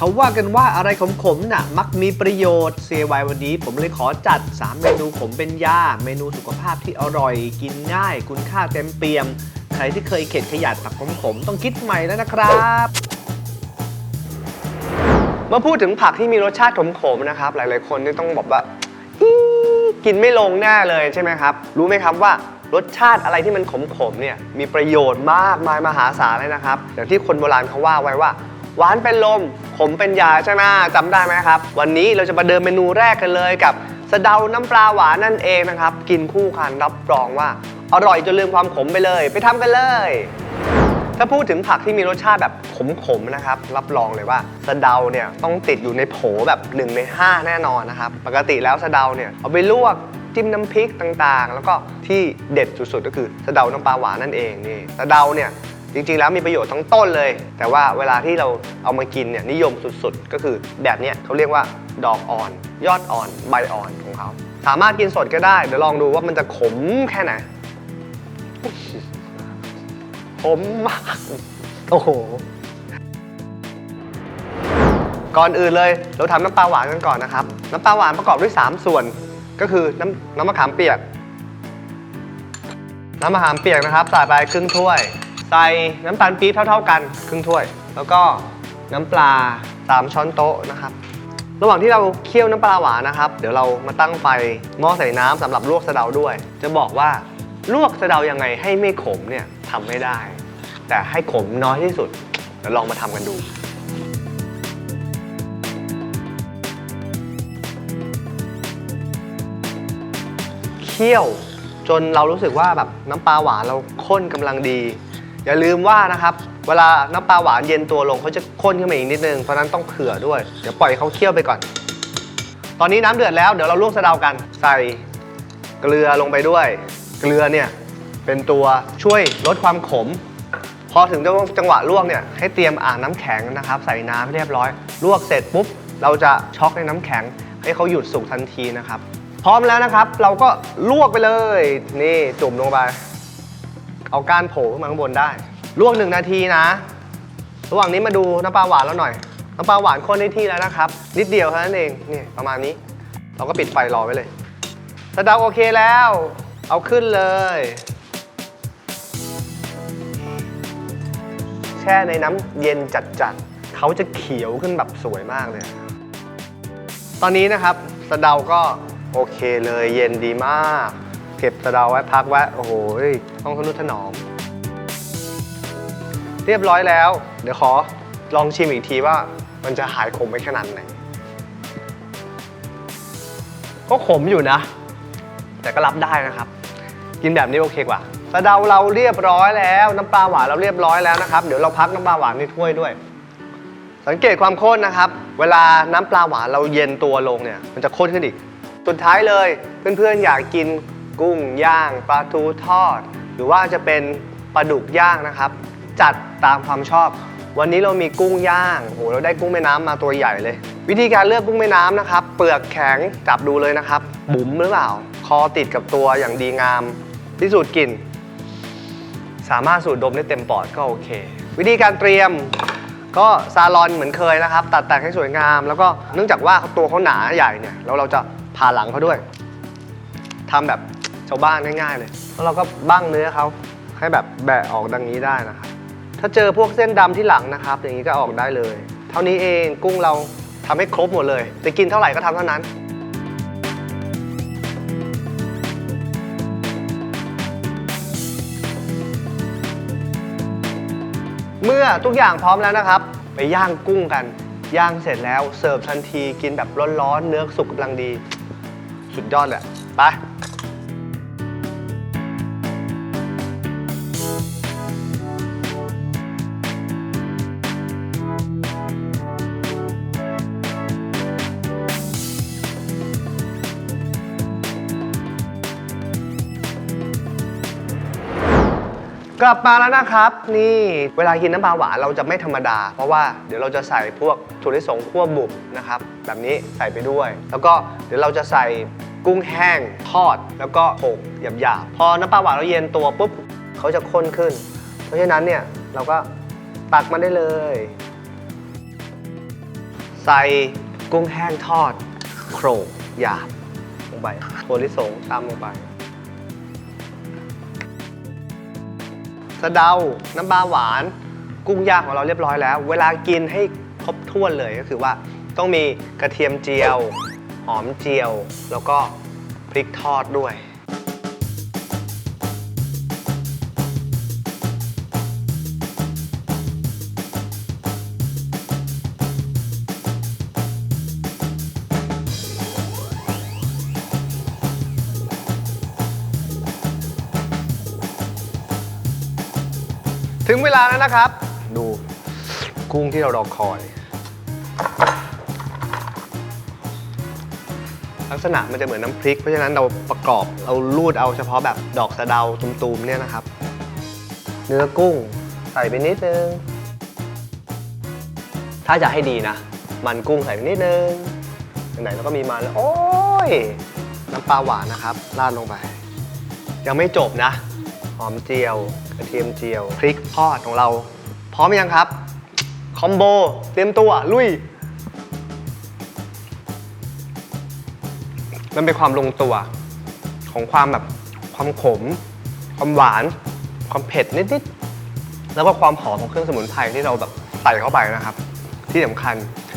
เขาว่ากันว่าอะไรขมๆน่ะ มักมีประโยชน์ CY วันนี้ ผมเลยขอจัด 3 เมนูขมเป็นยา เมนูสุขภาพที่อร่อย กินง่าย คุณค่าเต็มเปี่ยม ใครที่เคยเข็ดขยัดผักขมๆต้องคิดใหม่แล้วนะครับเมื่อพูดถึงผักที่มีรสชาติขมๆนะครับ หลายๆคนนี่ต้องบอกว่ากินไม่ลงแน่เลยใช่ไหมครับ รู้ไหมครับว่ารสชาติอะไรที่มันขมๆเนี่ยมีประโยชน์มากมายมหาศาลเลยนะครับ อย่างที่คนโบราณเขาว่าไว้ว่า หวานเป็นลม ขมเป็นยาใช่ไหมจำได้ไหมครับ วันนี้เราจะมาเดินเมนูแรกกันเลยกับสะเดาน้ำปลาหวานนั่นเองนะครับ กินคู่กันรับรองว่า อร่อยจนลืมความขมไปเลย ไปทำกันเลย ถ้าพูดถึงผักที่มีรสชาติแบบขมๆนะครับ รับรองเลยว่าสะเดาเนี่ยต้องติดอยู่ในโผแบบ1ใน5 แน่นอนนะครับ ปกติแล้วสะเดาเนี่ยเอาไปลวกจิ้มน้ำพริกต่างๆ แล้วก็ที่เด็ดสุดๆก็คือสะเดาน้ำปลาหวานนั่นเองนี่สะเดาเนี่ย จริงๆ แล้วมีประโยชน์ทั้งต้นเลย แต่ว่าเวลาที่เราเอามากินเนี่ยนิยมสุดๆ ก็คือแบบเนี้ยเขาเรียกว่าดอกอ่อน ยอดอ่อน ใบอ่อนของเขาสามารถกินสดก็ได้เดี๋ยวลองดูว่ามันจะขมแค่ไหนผมมากโอ้โหก่อนอื่นเลยเราทำน้ำปลาหวานกันก่อนนะครับ น้ำปลาหวานประกอบด้วย 3 ส่วน ก็คือน้ำน้ำมะขามเปียก น้ำมะขามเปียกนะครับใส่ไปครึ่งถ้วย ใส่น้ำตาลปี๊บเท่า ๆกันครึ่งถ้วย แล้วก็น้ำปลา 3 ช้อนโต๊ะนะครับ ระหว่างที่เราเคี่ยวน้ำปลาหวานนะครับ เดี๋ยวเรามาตั้งไฟหม้อใส่น้ำสำหรับลวกสะเดาด้วย จะบอกว่าลวกสะเดายังไงให้ไม่ขมเนี่ยทำไม่ได้ แต่ให้ขมน้อยที่สุดเดี๋ยวลองมาทำกันดูเคี่ยวจนเรารู้สึกว่าแบบน้ำปลาหวานเราข้นกำลังดี อย่าลืมว่านะครับ เวลาน้ำปลาหวานเย็นตัวลงเขาจะข้นขึ้นมาอีกนิดนึง เพราะนั้นต้องเผื่อด้วย เดี๋ยวปล่อยเขาเคี่ยวไปก่อน ตอนนี้น้ำเดือดแล้วเดี๋ยวเราลวกสะเดากัน ใส่เกลือลงไปด้วย เกลือเนี่ยเป็นตัวช่วยลดความขม พอถึงจังหวะลวกเนี่ยให้เตรียมอ่างน้ำแข็งนะครับ ใส่น้ำให้เรียบร้อย ลวกเสร็จปุ๊บ เราจะช็อกในน้ำแข็ง ให้เขาหยุดสุกทันทีนะครับ พร้อมแล้วนะครับ เราก็ลวกไปเลย นี่จุ่มลงไป เอาก้านโผล่ขึ้นมาข้างบนได้ ลวกหนึ่งนาทีนะ ระหว่างนี้มาดูน้ำปลาหวานแล้วหน่อย น้ำปลาหวานข้นได้ที่แล้วนะครับ นิดเดียวเท่านั้นเองนี่ประมาณนี้ เราก็ปิดไฟรอไว้เลยสะเดาโอเคแล้ว เอาขึ้นเลย แช่ในน้ำเย็นจัดๆเขาจะเขียวขึ้นแบบสวยมากเลย ตอนนี้นะครับสเดาก็โอเคเลยเย็นดีมาก เก็บสะเดาไว้พักไว้โอ้โหต้องทนุถนอม เรียบร้อยแล้ว เดี๋ยวขอลองชิมอีกทีว่ามันจะหายขมไปขนาดไหน ก็ขมอยู่นะ แต่ก็รับได้นะครับ กินแบบนี้โอเคกว่าสะเดาเราเรียบร้อยแล้ว น้ำปลาหวานเราเรียบร้อยแล้วนะครับ เดี๋ยวเราพักน้ำปลาหวานในถ้วยด้วย สังเกตความข้นนะครับ เวลาน้ำปลาหวานเราเย็นตัวลงเนี่ย มันจะข้นขึ้นอีก สุดท้ายเลยเพื่อนๆอยากกิน กุ้งย่างปลาทูทอด หรือว่าจะเป็นปลาดุกย่างนะครับ จัดตามความชอบ วันนี้เรามีกุ้งย่างโอ้โหเราได้กุ้งแม่น้ำมาตัวใหญ่เลย วิธีการเลือกกุ้งแม่น้ำนะครับ เปลือกแข็งจับดูเลยนะครับ บุ๋มหรือเปล่า คอติดกับตัวอย่างดีงามพิสูจน์กลิ่นสามารถสูดดมได้เต็มปอดก็โอเค วิธีการเตรียมก็ซาลอนเหมือนเคยนะครับ ตัดแต่งให้สวยงาม แล้วก็เนื่องจากว่าตัวเขาหนาใหญ่เนี่ยแล้วเราจะผ่าหลังเขาด้วยทำแบบ ชาวบ้านง่ายๆเลย แล้วเราก็บ้างเนื้อเขาให้แบบแบะออกดังนี้ได้นะครับ ถ้าเจอพวกเส้นดำที่หลังนะครับ อย่างนี้ก็ออกได้เลย เท่านี้เองกุ้งเราทำให้ครบหมดเลยจะกินเท่าไหร่ก็ทำเท่านั้น เมื่อทุกอย่างพร้อมแล้วนะครับ ไปย่างกุ้งกัน ย่างเสร็จแล้วเสิร์ฟทันทีกินแบบร้อนๆเนื้อสุกกำลังดี สุดยอดเลยอะไป กลับมาแล้วนะครับนี่เวลากินน้ำปลาหวานเราจะไม่ธรรมดา เพราะว่าเดี๋ยวเราจะใส่พวกถั่วลิสงคั่วบุบนะครับแบบนี้ใส่ไปด้วย แล้วก็เดี๋ยวเราจะใส่กุ้งแห้งทอด แล้วก็โขลกหยาบๆพอน้ำปลาหวานเราเย็นตัวปุ๊บเขาจะข้นขึ้น เพราะฉะนั้นเนี่ยเราก็ตักมันได้เลย ใส่กุ้งแห้งทอดโขลกหยาบลงไปถั่วลิสงตามลงไป สะเดา น้ำปลาหวาน กุ้งย่างของเราเรียบร้อยแล้ว เวลากินให้ครบถ้วนเลยก็คือว่าต้องมีกระเทียมเจียว หอมเจียว แล้วก็พริกทอดด้วย ถึงเวลาแล้วนะครับ ดูกุ้งที่เรารอคอย ลักษณะมันจะเหมือนน้ำพริก เพราะฉะนั้นเราประกอบเราลูดเอาเฉพาะแบบดอกสะเดาตุ่มๆเนี่ยนะครับ เนื้อกุ้งใส่ไปนิดนึง ถ้าจะให้ดีนะ มันกุ้งใส่ไปนิดนึงไหนๆเราก็มีมันแล้วโอ้ยน้ำปลาหวานนะครับราดลงไป ยังไม่จบนะ หอมเจียวกระเทียมเจียวพริกทอดของเรา พร้อมยังครับ คอมโบ เตรียมตัว ลุย มันเป็นความลงตัว ของความแบบความขม ความหวาน ความเผ็ดนิดๆ แล้วก็ความหอมของเครื่องสมุนไพรที่เราแบบใส่เข้าไปนะครับ ที่สำคัญ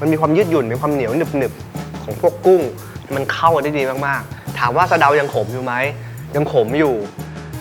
มันมีความยืดหยุ่นมีความเหนียวหนึบๆ ของพวกกุ้ง มันเข้ากันได้ดีมากๆ ถามว่าสะเดายังขมอยู่ไหมยังขมอยู่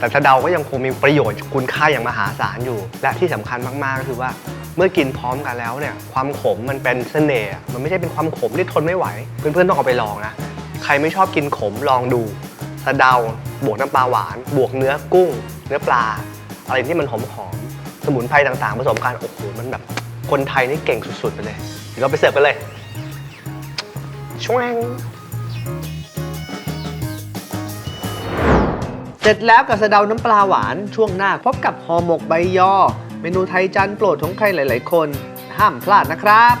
แต่สะเดาก็ยังคงมีประโยชน์คุณค่าอย่างมหาศาลอยู่ และที่สำคัญมาก ๆ ก็คือว่า เมื่อกินพร้อมกันแล้วเนี่ยความขมมันเป็นเสน่ห์มันไม่ใช่เป็นความขมที่ทนไม่ไหว เพื่อนๆต้องเอาไปลองนะใครไม่ชอบกินขมลองดูสะเดา บวกน้ำปลาหวาน บวกเนื้อกุ้ง เนื้อปลา อะไรที่มันหอมๆสมุนไพรต่างๆผสมกันโอ้โหมันแบบคนไทยนี่เก่งสุดๆไปเลยเดี๋ยวเราไปเสิร์ฟกันเลยช่วง เสร็จแล้วกับสะเดาน้ำปลาหวานช่วงหน้าพบกับห่อหมกใบยอ เมนูไทยจานโปรดของใครหลาย ๆ คน ห้ามพลาดนะครับ